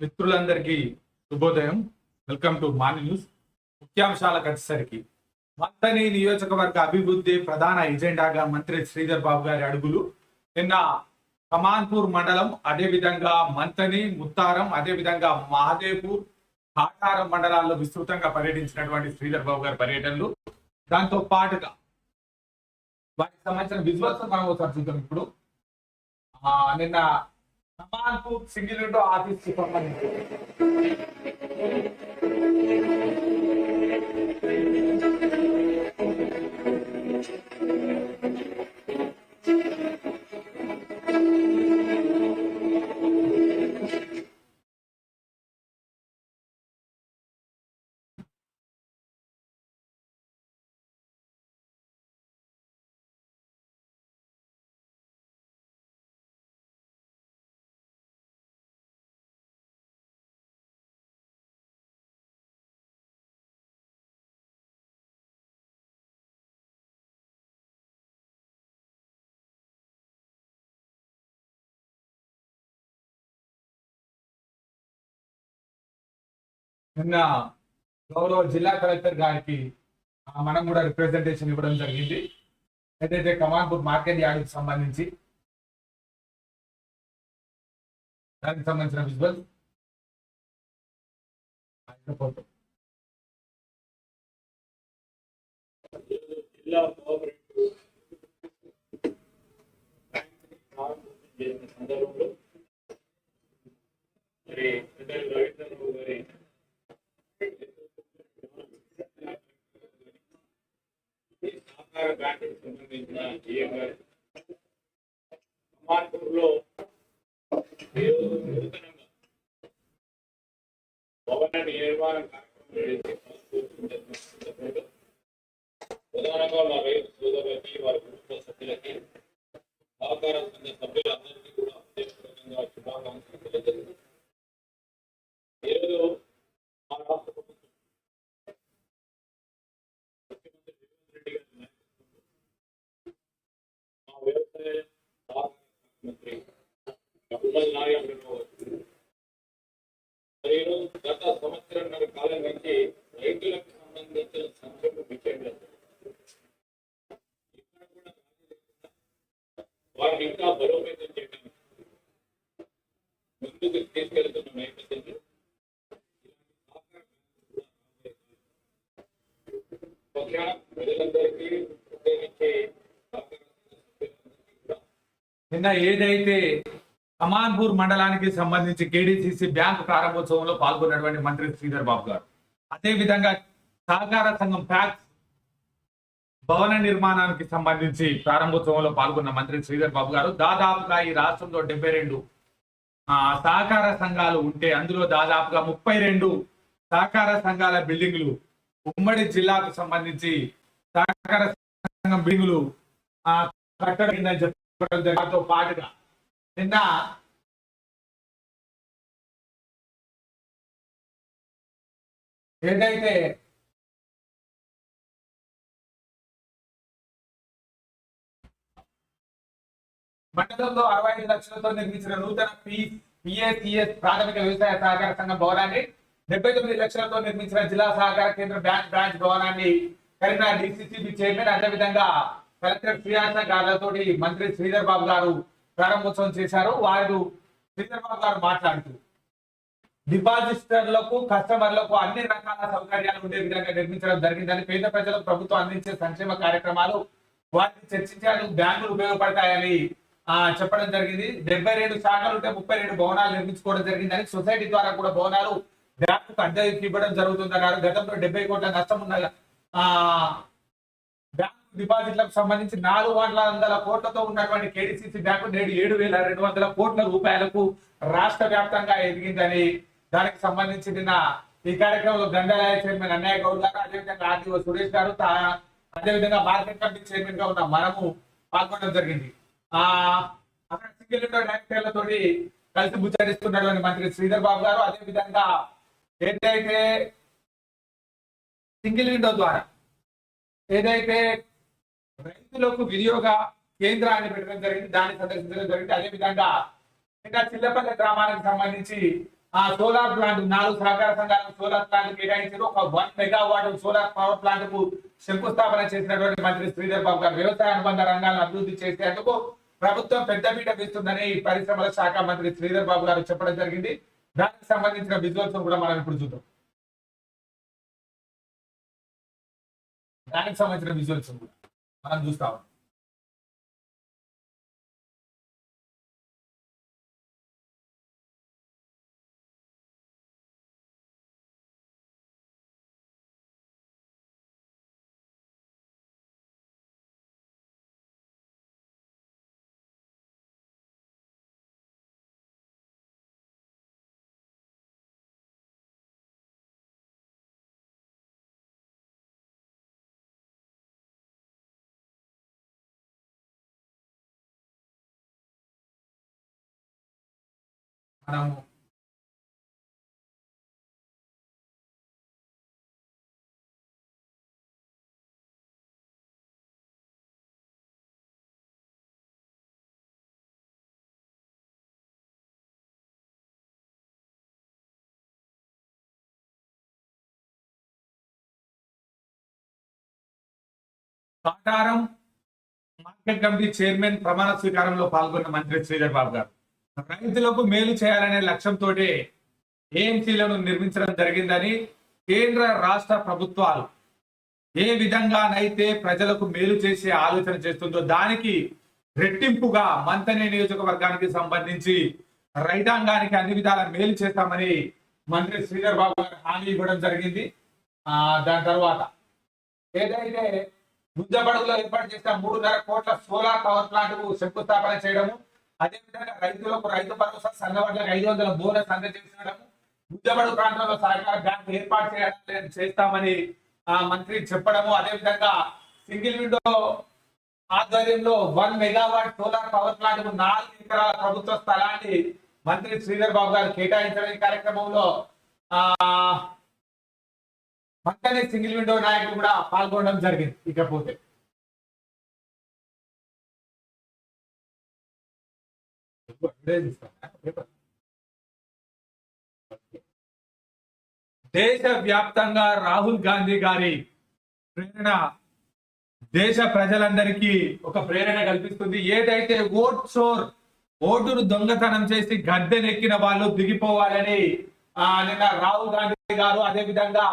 మిత్రులందరికీ శుభోదయం. Welcome to morning news. ముఖ్యాంశాలకు వచ్చేసరికి మంతని నియోజకవర్గ అభివృద్ధి ప్రధాన ఎజెండాగా మంత్రి శ్రీధర్ బాబు గారి అడుగులు. నిన్న కమాన్పూర్ మండలం అదేవిధంగా మంతని ముత్తారం అదేవిధంగా మహాదేవ్పూర్ కాటారం మండలాల్లో విస్తృతంగా పర్యటించినటువంటి శ్రీధర్ బాబు గారి పర్యటనలు. దాంతో పాటుగా వాటికి సంబంధించిన విజువల్స్ మనం ఒకసారి చూద్దాం ఇప్పుడు. ఆ, నిన్న కమాన్పూర్ సింగిల్ విండో ఆఫీస్ సంబంధించి నిన్న గౌరవ జిల్లా కలెక్టర్ గారికి మనం కూడా రిప్రజెంటేషన్ ఇవ్వడం జరిగింది. ఏదైతే కమాన్పూర్ మార్కెట్ యార్డ్కి సంబంధించి దానికి సంబంధించిన విజువల్ ఫోటో జిల్లా కోఆపరేటివ్ సందర్భంలో మరి రవీంద్రరావు గారి సహకార బ్యాంకుకు సంబంధించిన జీఎం గారు కమాన్పూర్లో ఈరోజు నూతనంగా భవన నిర్మాణ కార్యక్రమం చేసి సందర్భంలో ప్రధానంగా మా రైతు సోదరులకి వారి కుటుంబ సభ్యులకి సహకార సంఘ సభ్యులందరికీ కూడా హృదయపూర్వకంగా శుభాకాంక్షలు తెలియజేస్తున్నాను ఈరోజు మా రాష్ట్ర ప్రభుత్వం ముఖ్యమంత్రి రేవంత్ రెడ్డి గారి నాయకత్వంలో మా వ్యవసాయ సహకార శాఖ మంత్రి ఉమ్మల్ నారాయణరావు గారు గత సంవత్సరంన్నర కాలం నుంచి రైతులకు సంబంధించిన సంక్షేమ విషయంలో వారిని ఇంకా బలోపేతం ముందుకు తీసుకెళ్తున్న నేపథ్యంలో ప్రజలందరికీ నిన్న ఏదైతే కమాన్పూర్ మండలానికి సంబంధించి కేడీసీసీ బ్యాంక్ ప్రారంభోత్సవంలో పాల్గొన్నటువంటి మంత్రి శ్రీధర్ బాబు గారు. అదేవిధంగా సహకార సంఘం ప్యాక్స్ భవన నిర్మాణానికి సంబంధించి ప్రారంభోత్సవంలో పాల్గొన్న మంత్రి శ్రీధర్ బాబు గారు దాదాపుగా ఈ రాష్ట్రంలో డెబ్బై రెండు సహకార సంఘాలు ఉంటే అందులో దాదాపుగా ముప్పై రెండు సహకార సంఘాల బిల్డింగ్లు ఉమ్మడి జిల్లాకు సంబంధించి సహకార సంఘం బిల్డింగ్లు కట్టడం పాటుగా నిన్న ఏదైతే మండలంలో అరవై ఐదు లక్షలతో నిర్మించిన నూతన పిఎస్ఈఎస్ ప్రాథమిక వ్యవసాయ సహకార సంఘం భవనాన్ని డెబ్బై తొమ్మిది లక్షలతో నిర్మించిన జిల్లా సహకార కేంద్ర బ్యాంక్ బ్రాంచ్ భవనాన్ని కరీంనగర్ డిసిసిబి చైర్మన్ అదేవిధంగా కలెక్టర్ శ్రీహాస గారితో మంత్రి శ్రీధర్ బాబు గారు ప్రారంభోత్సవం చేశారు. వారు శ్రీధర్ బాబు గారు మాట్లాడుతూ డిపాజిటర్లకు కస్టమర్లకు అన్ని రకాల సౌకర్యాలు ఉండే విధంగా నిర్మించడం జరిగిందని పేద ప్రజలకు ప్రభుత్వం అందించే సంక్షేమ కార్యక్రమాలు వాటిని చర్చించేందుకు బ్యాంకులు ఉపయోగపడతాయని చెప్పడం జరిగింది. డెబ్బై రెండు శాఖలు ఉంటే ముప్పై రెండు భవనాలు నిర్మించుకోవడం జరిగిందని సొసైటీ ద్వారా కూడా భవనాలు బ్యాంకు అద్దెకి ఇవ్వడం జరుగుతుందన్నారు. గతంలో డెబ్బై కోట్ల నష్టం ఉన్న బ్యాంకు డిపాజిట్లకు సంబంధించి నాలుగు వందల వందల కోట్లతో ఉన్నటువంటి కేడిసిసి బ్యాంకు నేడు ఏడు వేల రెండు వందల కోట్ల రూపాయలకు రాష్ట్ర వ్యాప్తంగా ఎదిగిందని దానికి సంబంధించి నిన్న ఈ కార్యక్రమంలో గండలాయ చైర్మన్ అన్నయ్య గౌడ్ గారు అదేవిధంగా ఆర్టీఓ సురేష్ గారు అదేవిధంగా మార్కెట్ కమిటీ చైర్మన్గా ఉన్న మనము పాల్గొనడం జరిగింది. ఆ అక్కడ సింగిల్ విండో డైరెక్టర్లతో కలిసి ముచ్చరిస్తున్నటువంటి మంత్రి శ్రీధర్ బాబు గారు. అదే విధంగా ఏదైతే సింగిల్ విండో ద్వారా ఏదైతే రైతులకు వినియోగ కేంద్రాన్ని పెట్టడం జరిగింది దాన్ని సందర్శించడం జరిగింది. అదే విధంగా ఇంకా చిల్లపల్లి గ్రామానికి సంబంధించి ఆ సోలార్ ప్లాంట్ నాలుగు సహకార సంఘాలకు సోలార్ ప్లాంట్ కేటాయించారు. ఒక వన్ మెగావాట్ సోలార్ పవర్ ప్లాంట్కు శంకుస్థాపన చేసినటువంటి మంత్రి శ్రీధర్ బాబు గారు వ్యవసాయ అనుబంధ రంగాలను అభివృద్ధి చేసేందుకు ప్రభుత్వం పెద్దపీట వేస్తుందని పరిశ్రమల శాఖ మంత్రి శ్రీధర్ బాబు గారు చెప్పడం జరిగింది. దానికి సంబంధించిన విజువల్స్ కూడా మనం ఇప్పుడు చూద్దాం. దానికి సంబంధించిన విజువల్స్ కూడా మనం చూస్తాం మనము కాటారం మార్కెట్ కమిటీ చైర్మన్ ప్రమాణ స్వీకారంలో పాల్గొన్న మంత్రి శ్రీధర్ బాబు గారు. రైతులకు మేలు చేయాలనే లక్ష్యంతో ఏఎంసీలను నిర్మించడం జరిగిందని కేంద్ర రాష్ట్ర ప్రభుత్వాలు ఏ విధంగానైతే ప్రజలకు మేలు చేసే ఆలోచన చేస్తుందో దానికి రెట్టింపుగా మంతనే నియోజకవర్గానికి సంబంధించి రైతాంగానికి అన్ని విధాల మేలు చేస్తామని మంత్రి శ్రీధర్ బాబు గారు హామీ ఇవ్వడం జరిగింది. ఆ దాని తర్వాత ఏదైతే గుంజబడుగులో ఏర్పాటు చేసిన మూడున్నర కోట్ల సోలార్ పవర్ ప్లాంట్కు శంకుస్థాపన చేయడము అదేవిధంగా రైతులకు రైతు భరోసా సంఘవర్లకు ఐదు వందల బోనస్ అందజేసడము గుంజబడు ప్రాంతంలో సహకార బ్యాంక్ ఏర్పాటు చేయడం చేస్తామని మంత్రి చెప్పడము. అదేవిధంగా సింగిల్ విండో ఆధ్వర్యంలో వన్ మెగావాట్ సోలార్ పవర్ ప్లాంట్కు నాలుగు ఎకరాల ప్రభుత్వ స్థలాన్ని మంత్రి శ్రీధర్ బాబు గారు కేటాయించడం ఈ కార్యక్రమంలో ఆ పక్కనే సింగిల్ విండో నాయకులు కూడా పాల్గొనడం జరిగింది. ఇకపోతే దేశ వ్యాప్తంగా రాహుల్ గాంధీ గారి ప్రేరణ దేశ ప్రజలందరికీ ఒక ప్రేరణ కల్పిస్తుంది. ఏదైతే ఓట్ చోర్ ఓటును దొంగతనం చేసి గద్దెనెక్కిన వాళ్ళు దిగిపోవాలని ఆ నిన్న రాహుల్ గాంధీ గారు అదే విధంగా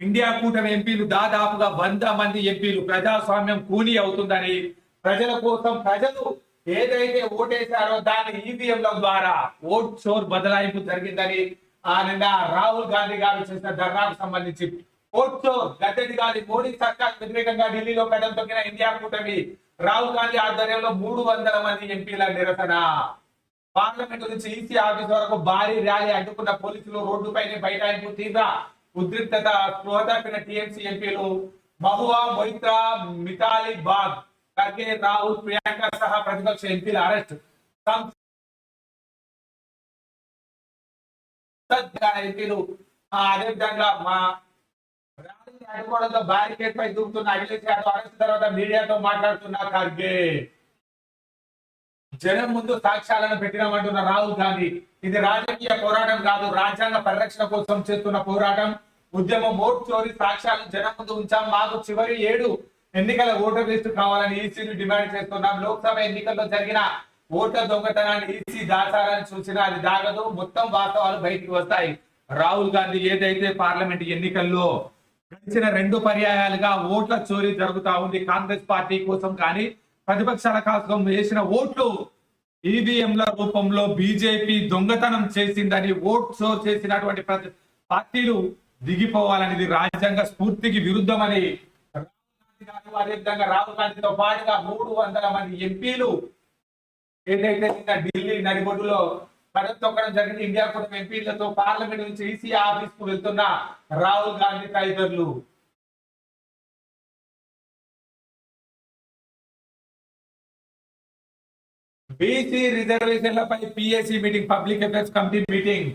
ఇండియా కూటమి ఎంపీలు దాదాపుగా వంద మంది ఎంపీలు ప్రజాస్వామ్యం కూని అవుతుందని ప్రజల కోసం ప్రజలు ఏదైతే ఓటేశారో దాని ఈవీఎంల ద్వారా ఓట్ చోర్ బదలాయింపు జరిగిందని ఆ నిన్న రాహుల్ గాంధీ గారు చేసిన ధర్నాకు సంబంధించి ఓట్ చోర్ గద్దెది గారి మోడీ సర్కార్ వ్యతిరేకంగా ఢిల్లీలో కదం తొక్కిన ఇండియా కూటమి రాహుల్ గాంధీ ఆధ్వర్యంలో మూడు వందల మంది ఎంపీల నిరసన. పార్లమెంట్ నుంచి ఈసీ ఆఫీస్ వరకు భారీ ర్యాలీ అడ్డుకున్న పోలీసులు రోడ్డుపైనే బైఠాయింపు తీవ్ర ఉద్రిక్తత స్పృహ తప్పిన టీఎంసీ ఎంపీలు మహువా మొయిత్రా మితాలి బాగ్ ఖర్గే రాహుల్ ప్రియాంక సహా ప్రతిపక్ష ఎంపీల అరెస్ట్. ఎంపీలు. ఆ, అదేవిధంగా మా ర్యాలీని అడ్డుకోవడంతో బ్యారికేడ్ పై దూకుతున్న అఖిలేష్ యాదవ్ అరెస్ట్ తర్వాత మీడియాతో మాట్లాడుతున్న ఖర్గే. జనం ముందు సాక్ష్యాలను పెట్టినామంటున్న రాహుల్ గాంధీ. ఇది రాజకీయ పోరాటం కాదు రాజ్యాంగ పరిరక్షణ కోసం చేస్తున్న పోరాటం. ఉద్యమం ఓట్ చోరీ సాక్ష్యాలను జనం ముందు ఉంచాం. మాకు చివరి ఏడు ఎన్నికల ఓటర్ లిస్టు కావాలని ఈసీని డిమాండ్ చేస్తున్నాం. లోక్సభ ఎన్నికల్లో జరిగిన ఓటర్ దొంగతనాన్ని ఈసీ దాచాలని చూసినా అది దాగదు. మొత్తం వాస్తవాలు బయటికి వస్తాయి. రాహుల్ గాంధీ ఏదైతే పార్లమెంట్ ఎన్నికల్లో గడిచిన రెండు పర్యాయాలుగా ఓట్ల చోరీ జరుగుతా ఉంది కాంగ్రెస్ పార్టీ కోసం కానీ ప్రతిపక్షాల కోసం వేసిన ఓట్లు ఈవీఎంల రూపంలో బీజేపీ దొంగతనం చేసిందని ఓట్ షో చేసినటువంటి పార్టీలు దిగిపోవాలనేది రాజ్యాంగ స్ఫూర్తికి విరుద్ధమని గారు అదేవిధంగా రాహుల్ గాంధీతో పాటుగా మూడు వందల మంది ఎంపీలు ఏదైతే నిన్న ఢిల్లీ నడిబొడ్డులో పదం తొక్కడం జరిగింది ఇండియా కూటమి ఎంపీలతో పార్లమెంట్ నుంచి ఈసీ ఆఫీస్కు వెళ్తున్న రాహుల్ గాంధీ తదితరులు. BC రిజర్వేషన్లపై PSC meeting public affairs committee meeting.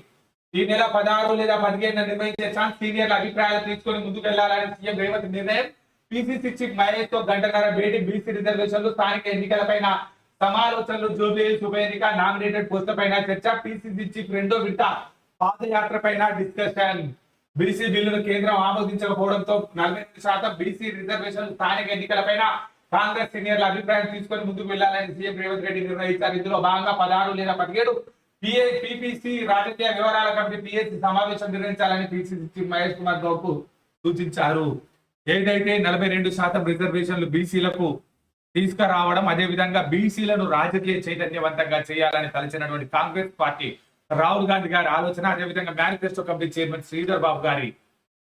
ఈ నెల పదహారు లేదా పదిహేను నిర్వహించే ఛాన్స్ సీనియర్ల అభిప్రాయాలు తీసుకొని ముందుకు వెళ్ళాలని సీఎం రేవంత్ నిర్ణయం పిసిసి చీఫ్ మహేష్తో గంటన్నర భేటీ బీసీ రిజర్వేషన్లు స్థానిక ఎన్నికలపైన సమాలోచనలు జూబ్లీ ఉప ఎన్నిక నామినేటెడ్ పోస్టుల పైన చర్చ పిసిసి చీఫ్ రెండో విడత పాదయాత్ర పైన డిస్కషన్. బీసీ బిల్లును కేంద్రం ఆమోదించకపోవడంతో నలభై శాతం బీసీ రిజర్వేషన్ స్థానిక ఎన్నికలపైన కాంగ్రెస్ సీనియర్ల అభిప్రాయం తీసుకొని ముందుకు వెళ్ళాలని సీఎం రేవంత్ రెడ్డి నిర్ణయించారు. ఇందులో భాగంగా పదహారు లేదా పదిహేడు పిఏ పిపిసి రాజకీయ వివరాల కమిటీ పిఎస్సి సమావేశం నిర్వహించాలని పిసిసి మహేష్ కుమార్ గౌడ్ సూచించారు. ఏదైతే నలభై రెండు శాతం రిజర్వేషన్లు బీసీలకు తీసుకురావడం అదే విధంగా బీసీలను రాజకీయ చైతన్యవంతంగా చేయాలని తలచినటువంటి కాంగ్రెస్ పార్టీ రాహుల్ గాంధీ గారి ఆలోచన అదే విధంగా manifesto committee chairman Sridhar Babu గారి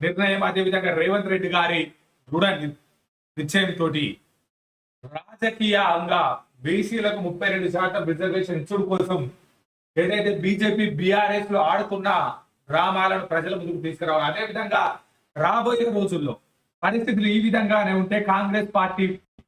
నిర్ణయం అదే విధంగా రేవంత్ రెడ్డి గారి దృఢ ని- నిశ్చయంతో రాజకీయంగా బీసీలకు ముప్పై రెండు శాతం రిజర్వేషన్ ఇచ్చుడు కోసం ఏదైతే బీజేపీ బీఆర్ఎస్లో ఆడుతున్న డ్రామాలను ప్రజల ముందుకు తీసుకురావాలి. అదే విధంగా రాబోయే రోజుల్లో పరిస్థితులు ఈ విధంగానే ఉంటే కాంగ్రెస్ పార్టీ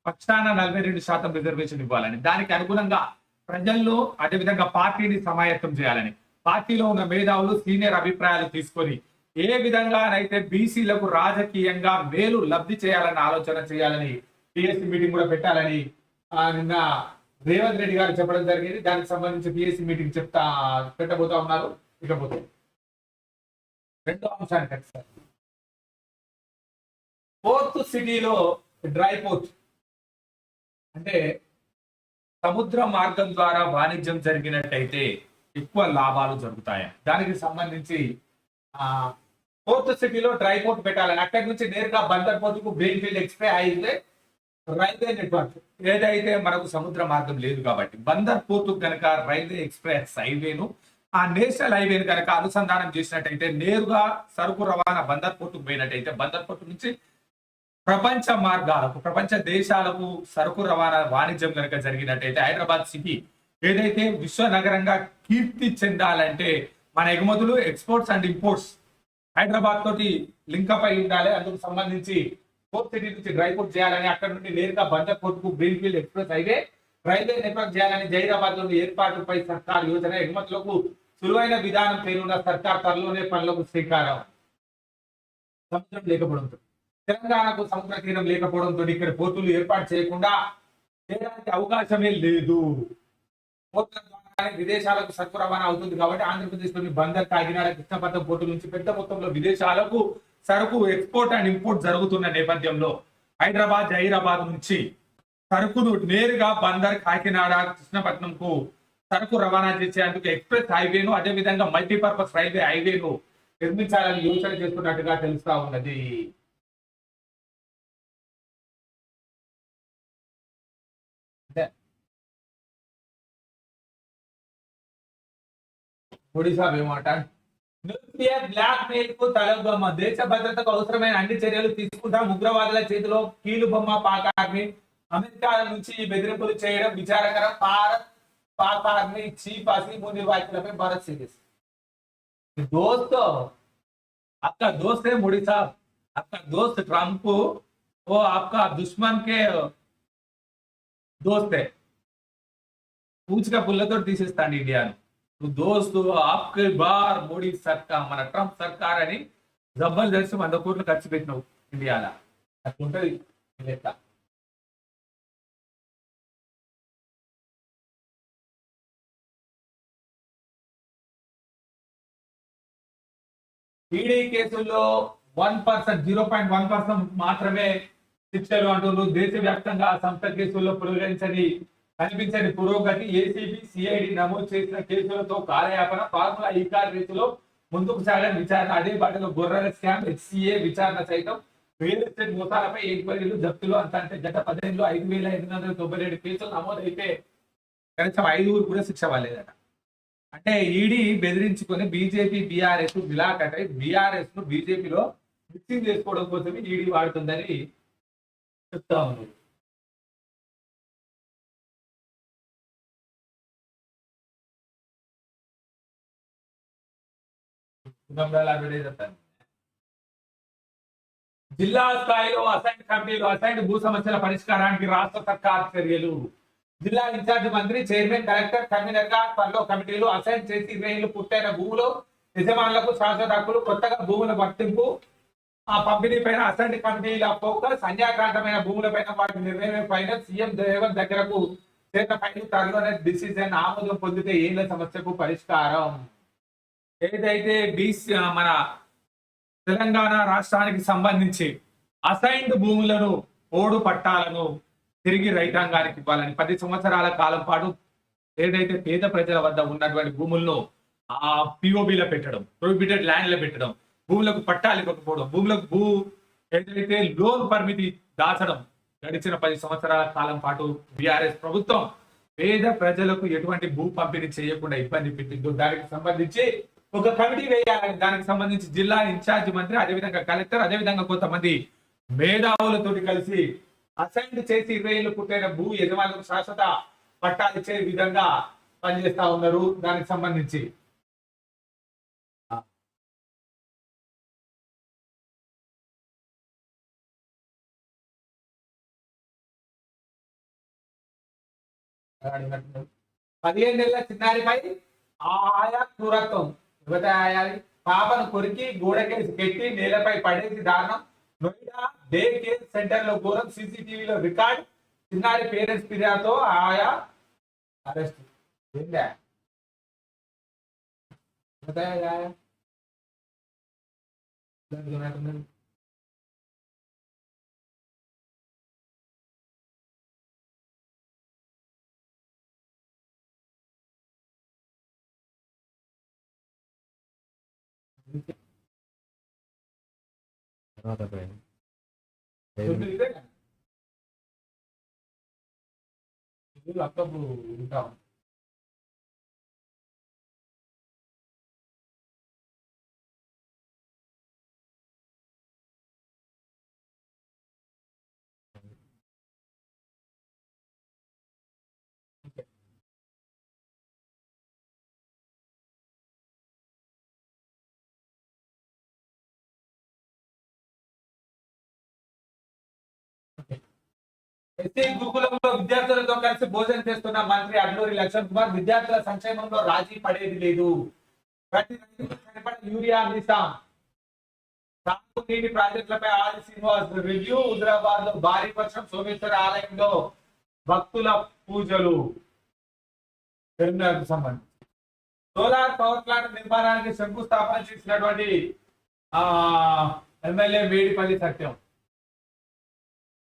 పక్షాన నలభై రెండు శాతం రిజర్వేషన్ ఇవ్వాలని దానికి అనుగుణంగా ప్రజల్లో అదే విధంగా పార్టీని సమాయత్తం చేయాలని పార్టీలో ఉన్న మేధావులు సీనియర్ అభిప్రాయాలు తీసుకొని ఏ విధంగానైతే బీసీలకు రాజకీయంగా మేలు లబ్ధి చేయాలని ఆలోచన చేయాలని పిఎస్సి మీటింగ్ కూడా పెట్టాలని నిన్న రేవంత్ రెడ్డి గారు చెప్పడం జరిగింది. దానికి సంబంధించి పిఎస్సి మీటింగ్ చెప్తా పెట్టబోతా ఉన్నారు ఇకపోతే. రెండో అంశానికి సార్ ఫోర్త్ సిటీలో డ్రై పోర్ట్ అంటే సముద్ర మార్గం ద్వారా వాణిజ్యం జరిగినట్టయితే ఎక్కువ లాభాలు జరుగుతాయి. దానికి సంబంధించి ఆ ఫోర్త్ సిటీలో డ్రై పోర్ట్ పెట్టాలని. అక్కడి నుంచి నేరుగా బందర్ పోర్టుకు గ్రీన్ఫీల్డ్ ఎక్స్ప్రెస్ అయితే రైల్వే నెట్వర్క్. ఏదైతే మనకు సముద్ర మార్గం లేదు కాబట్టి బందర్ పోర్టు కనుక రైల్వే ఎక్స్ప్రెస్ హైవేను ఆ నేషనల్ హైవేను కనుక అనుసంధానం చేసినట్టయితే నేరుగా సరుకు రవాణా బందర్ పోర్టుకు పోయినట్టయితే బందర్ పోర్టు నుంచి ప్రపంచ మార్గాలకు ప్రపంచ దేశాలకు సరుకు రవాణా వాణిజ్యం కనుక జరిగినట్టయితే హైదరాబాద్ సిటీ ఏదైతే విశ్వ నగరంగా కీర్తి చెందాలంటే మన ఎగుమతులు ఎక్స్పోర్ట్స్ అండ్ ఇంపోర్ట్స్ హైదరాబాద్ తోటి లింకప్ అయి ఉండాలి. అందుకు సంబంధించి ఫోర్త్ సిటీ నుంచి డ్రైపోర్ట్ చేయాలని అక్కడ నుండి నేరుగా బందర్కోట్కు greenfield express highway railway network చేయాలని జైరాబాద్లోని ఏర్పాటుపై సర్కార్ యోజన ఎగుమతులకు సులువైన విధానం పేరున్న సర్కార్ త్వరలోనే పనులకు శ్రీకారం. సముద్రం లేకపోవడంతో తెలంగాణకు సముద్ర తీరం లేకపోవడంతో ఇక్కడ పోర్టులు ఏర్పాటు చేయకుండా చేయడానికి అవకాశమే లేదు. పోర్టుల విదేశాలకు సరుకు రవాణా అవుతుంది కాబట్టి ఆంధ్రప్రదేశ్లోని బందర్ కాకినాడ కృష్ణపట్నం పోర్టు నుంచి పెద్ద మొత్తంలో విదేశాలకు సరుకు ఎక్స్పోర్ట్ అండ్ ఇంపోర్ట్ జరుగుతున్న నేపథ్యంలో హైదరాబాద్ జహీరాబాద్ నుంచి సరుకును నేరుగా బందర్ కాకినాడ కృష్ణపట్నంకు సరుకు రవాణా చేసేందుకు ఎక్స్ప్రెస్ హైవేను అదే విధంగా మల్టీపర్పస్ రైల్వే హైవేను నిర్మించాలని యోచన చేస్తున్నట్టుగా తెలుస్తా ఉన్నది. ఒడిశా ఏమాట న్యూక్లియర్ బ్లాక్ మెయిల్ కు తలబొమ్మ దేశ భద్రతకు అవసరమైన అన్ని చర్యలు తీసుకుంటాం ఉగ్రవాదుల చేతిలో కీలు బొమ్మ పాక్ ఆర్మీ అమెరికా నుంచి ఈ బెదిరింపులు చేయడం విచారకరం భారత్ పాక్ ఆర్మీ చీఫ్ అసీముని వ్యాఖ్యలపై భారత్ సీరియస్ दोस्त आपका दोस्त है मोदी साहब आपका दोस्त ट्रंप वो आपका दुश्मन के दोस्त है పూచ పుల్లతో తీసేస్తాడు ఇండియాను నువ్వు దోస్తు ఆప్కే బార్ మోడీ సర్కార్ మన ట్రంప్ సర్కార్ అని జబర్దస్త్ వంద కోట్లు ఖర్చు పెట్టినావు ఇండియాలో. అట్లుంటది లెక్క. ఈడీ కేసుల్లో one percent zero point one percent మాత్రమే శిక్షలు అంటున్నారు. దేశవ్యాప్తంగా సంస్థ కేసుల్లో పురోగతించని కనిపించని పురోగతి ఏసీబీ సిఐడి నమోదు చేసిన కేసులతో కాలయాపన. ఫార్ములా ఈ కార్ రేసులో ముందుకు సాగని విచారణ. అదే బాటలో గొర్రెల స్కామ్ హెచ్సిఏ విచారణ సైతం. రియల్ ఎస్టేట్ మోసాలపై ఎంక్వైరీలు జప్తులు అంత అంటే గత పదిహేనులో ఐదు వేల ఎనిమిది వందల తొంభై ఏడు కేసులు నమోదైతే కనీసం ఐదుగురు కూడా శిక్ష పడలేదట. అంటే ఈడీ బెదిరించుకొని బీజేపీ బీఆర్ఎస్ విలాకటై బీఆర్ఎస్ను బీజేపీలో మిక్సింగ్ చేసుకోవడం కోసమే ఈడీ వాడుతుందని చెప్తా ఉన్నారు. జిల్లా స్థాయిలో అసైన్ కమిటీలు అసైన్ భూ సమస్యల పరిష్కారానికి రాష్ట్ర సర్కార్ చర్యలు. జిల్లా ఇన్ఛార్జ్ మంత్రి చైర్మన్ కలెక్టర్ కన్వీనర్గా త్వరలో కమిటీలు అసైన్ చేసి ఇరవై ఏళ్ళు పూర్తయిన భూములు యజమానులకు శాశ్వత హక్కులు కొత్తగా భూముల వర్తింపు ఆ పంపిణీ పైన అసైన్ కమిటీల ఫోకస్ అన్యాక్రాంతమైన భూముల పైన వాటి నిర్ణయం పైన సీఎం రేవంత్ దగ్గరకు చేత పైన త్వరలోనే డిసిజన్ ఆమోదం పొందితే ఏళ్ళ సమస్యకు పరిష్కారం. ఏదైతే బీసీ మన తెలంగాణ రాష్ట్రానికి సంబంధించి అసైన్డ్ భూములను ఓడు పట్టాలను తిరిగి రైతాంగానికి ఇవ్వాలని పది సంవత్సరాల కాలం పాటు ఏదైతే పేద ప్రజల వద్ద ఉన్నటువంటి భూములను ఆ పిఓబిలో పెట్టడం ప్రొహిబిటెడ్ ల్యాండ్లో పెట్టడం భూములకు పట్టాలు ఇవ్వకపోవడం భూములకు భూ ఏదైతే లోన్ పరిమితి దాచడం గడిచిన పది సంవత్సరాల కాలం పాటు బీఆర్ఎస్ ప్రభుత్వం పేద ప్రజలకు ఎటువంటి భూ పంపిణీ చేయకుండా ఇబ్బంది పెట్టిందో దానికి సంబంధించి ఒక కమిటీ వేయాలని దానికి సంబంధించి జిల్లా ఇన్ఛార్జ్ మంత్రి అదేవిధంగా కలెక్టర్ అదేవిధంగా కొంతమంది మేధావులతోటి కలిసి అసైన్ చేసి ఇరవై ఏళ్ళు పుట్టిన భూ యజమానులకు శాశ్వత పట్టాలు ఇచ్చే విధంగా పనిచేస్తా ఉన్నారు. దానికి సంబంధించి. పదిహేను నెలల చిన్నారిపై ఆయా క్రూరత్వం. యువతయాలి పాపను కొరికి గోడకేసి పెట్టి నేలపై పడేసి దారుణం. నోయిడా డే కేర్ సెంటర్లో ఘోరం సీసీటీవీలో రికార్డ్. చిన్నారి పేరెంట్స్ ఫిర్యాదుతో ఆయా అరెస్ట్. ఏందా? యువత అక్కపు ఉంటాం ఎస్సీ గురుకులంలో విద్యార్థులతో కలిసి భోజనం చేస్తున్న మంత్రి అడ్లూరి లక్ష్మణ్ కుమార్ విద్యార్థుల సంక్షేమంలో రాజీ పడేది లేదు. ప్రతి యూరియా అందిస్తాం. నీటి ప్రాజెక్టులపై ఆది శ్రీనివాస్ రివ్యూ హుదరాబాద్లో భారీ వర్షం సోమేశ్వర ఆలయంలో భక్తుల పూజలు. సంబంధించి. సోలార్ పవర్ ప్లాంట్ నిర్మాణానికి శంకుస్థాపన చేసినటువంటి ఆ ఎమ్మెల్యే వేడిపల్లి సత్యం.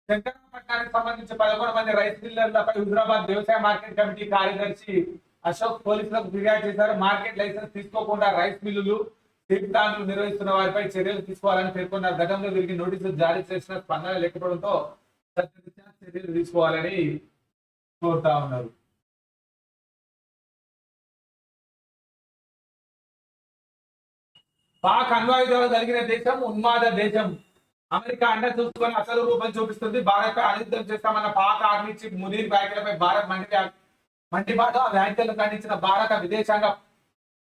శంకరపట్నానికి సంబంధించి పదకొండు మంది రైస్ మిల్లర్లపై హుజరాబాద్ వ్యవసాయ మార్కెట్ కమిటీ కార్యదర్శి అశోక్ పోలీసులకు ఫిర్యాదు చేశారు. మార్కెట్ లైసెన్స్ తీసుకోకుండా రైస్ మిల్లులు తీర్థాలు నిర్వహిస్తున్న వారిపై చర్యలు తీసుకోవాలని పేర్కొన్నారు. గతంలో వీరికి నోటీసులు జారీ చేసిన స్పందన లేకపోవడంతో చర్యలు తీసుకోవాలని కోరుతా ఉన్నారు. పాక్ అణ్వాయుధాలు జరిగిన దేశం ఉన్మాద దేశం. అమెరికా అండ చూసుకొని అసలు రూపం చూపిస్తుంది. భారత్ అనియుద్ధం చేస్తామన్న పాక్ ఆర్మీ మునీర్ వ్యాఖ్యలపై భారత్ మండి మంటిపాటు ఆ వ్యాఖ్యలు ఖండించిన భారత విదేశాంగ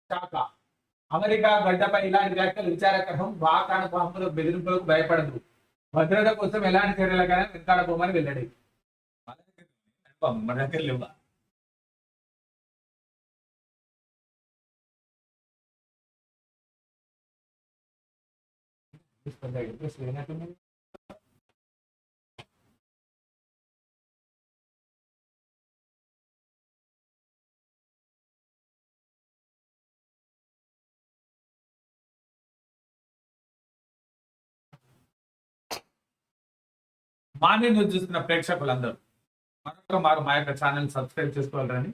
శాఖ. అమెరికా గడ్డపై ఇలాంటి వ్యాఖ్యలు విచారకరం పాక్ అణుబాంబులకు బెదిరింపులకు భయపడదు. భద్రత కోసం ఎలాంటి చర్యలకైనా వెనకాడబోమని వెల్లడి. మన దగ్గర లేవా మార్నింగ్ న్యూస్ చూస్తున్న ప్రేక్షకులందరూ మరొక మారు మా యొక్క ఛానల్ సబ్స్క్రైబ్ చేసుకోవాలని